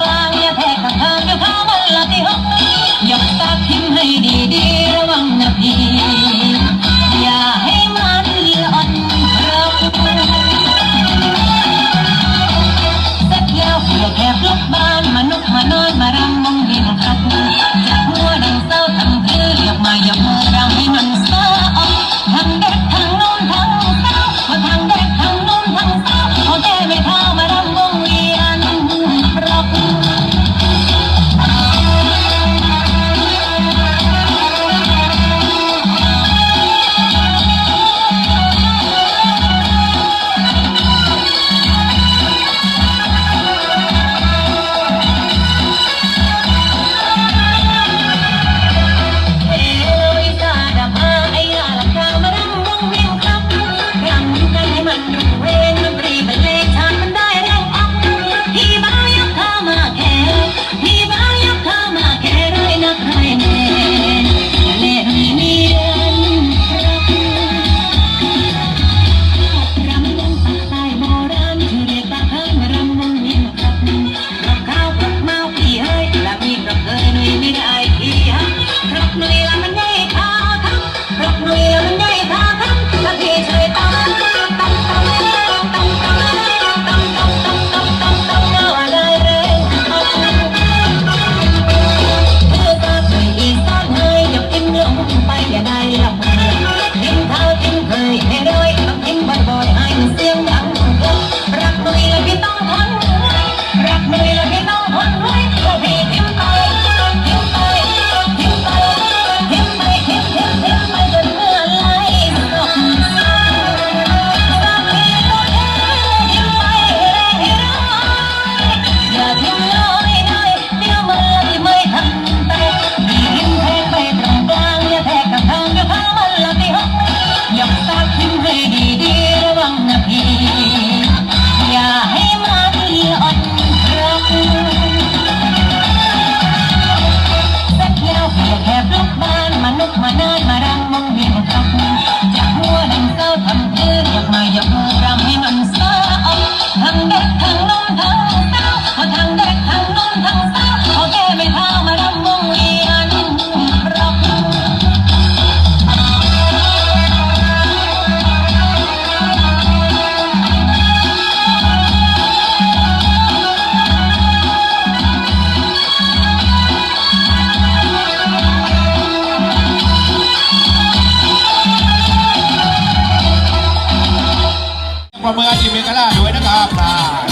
กลางยาแทกทางทางเวมันละที่ห้องยกตาทิ้งให้ดีๆระวังนะพี่ อย่าให้มันอ่อนเราาเพื่แคบลบบ้านมนุษย์มานอนมารำมอง ประเมินอีเมกาล่าด้วยนะครับ